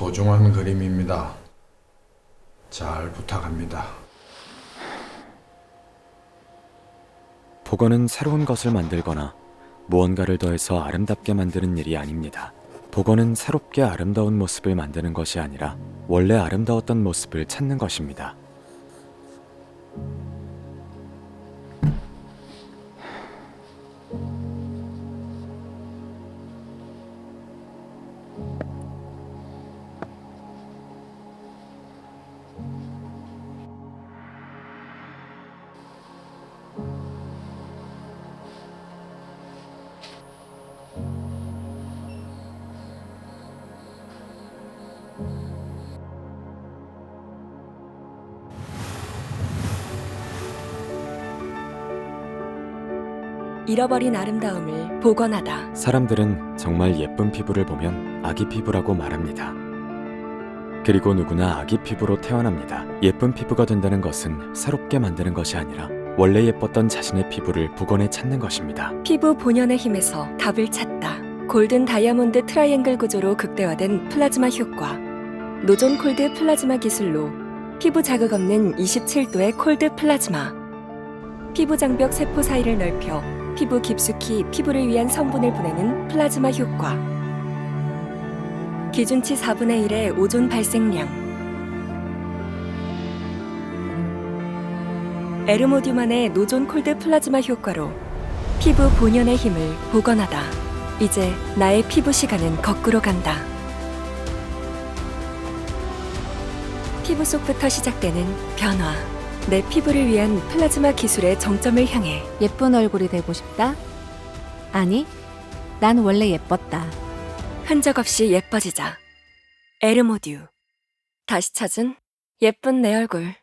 소중한 그림입니다. 잘 부탁합니다. 복원은 새로운 것을 만들거나 무언가를 더해서 아름답게 만드는 일이 아닙니다. 복원은 새롭게 아름다운 모습을 만드는 것이 아니라 원래 아름다웠던 모습을 찾는 것입니다. 잃어버린 아름다움을 복원하다. 사람들은 정말 예쁜 피부를 보면 아기 피부라고 말합니다. 그리고 누구나 아기 피부로 태어납니다. 예쁜 피부가 된다는 것은 새롭게 만드는 것이 아니라 원래 예뻤던 자신의 피부를 복원해 찾는 것입니다. 피부 본연의 힘에서 답을 찾다. 골든 다이아몬드 트라이앵글 구조로 극대화된 플라즈마 효과. 노존 콜드 플라즈마 기술로 피부 자극 없는 27도의 콜드 플라즈마. 피부 장벽 세포 사이를 넓혀 피부 깊숙이 피부를 위한 성분을 보내는 플라즈마 효과. 기준치 4분의 1의 오존 발생량. 에르모듀만의 노존 콜드 플라즈마 효과로 피부 본연의 힘을 복원하다. 이제 나의 피부 시간은 거꾸로 간다. 피부 속부터 시작되는 변화. 내 피부를 위한 플라즈마 기술의 정점을 향해 예쁜 얼굴이 되고 싶다? 아니, 난 원래 예뻤다. 흔적 없이 예뻐지자. 에르모듀. 다시 찾은 예쁜 내 얼굴.